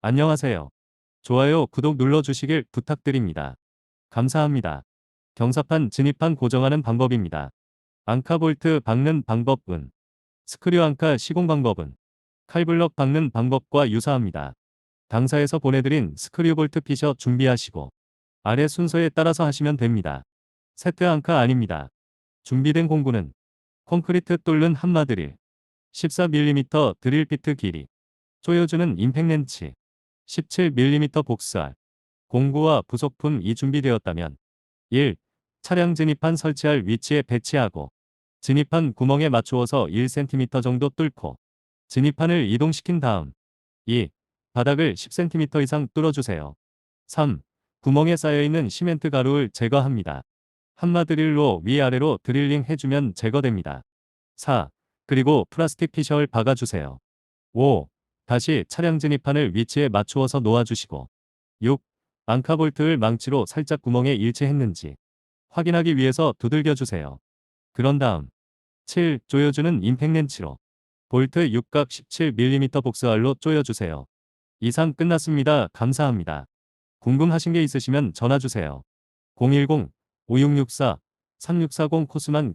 안녕하세요. 좋아요, 구독 눌러주시길 부탁드립니다. 감사합니다. 경사판 진입판 고정하는 방법입니다. 앙카 볼트 박는 방법은 스크류 앙카 시공 방법은 칼블럭 박는 방법과 유사합니다. 당사에서 보내드린 스크류 볼트 피셔 준비하시고 아래 순서에 따라서 하시면 됩니다. 세트 앙카 아닙니다. 준비된 공구는 콘크리트 뚫는 한마 드릴 14mm 드릴 비트 길이 조여주는 임팩 렌치 17mm 복스알 공구와 부속품이 준비되었다면 1. 차량 진입판 설치할 위치에 배치하고 진입판 구멍에 맞추어서 1cm 정도 뚫고 진입판을 이동시킨 다음 2. 바닥을 10cm 이상 뚫어주세요. 3. 구멍에 쌓여있는 시멘트 가루를 제거합니다. 한마 드릴로 위아래로 드릴링 해주면 제거됩니다. 4. 그리고 플라스틱 피셔를 박아주세요. 5. 다시 차량 진입판을 위치에 맞추어서 놓아주시고 6. 앙카볼트를 망치로 살짝 구멍에 일치했는지 확인하기 위해서 두들겨주세요. 그런 다음 7. 조여주는 임팩 렌치로 볼트 육각 17mm 복스알로 조여주세요. 이상 끝났습니다. 감사합니다. 궁금하신 게 있으시면 전화주세요. 010-5664-3640 코스만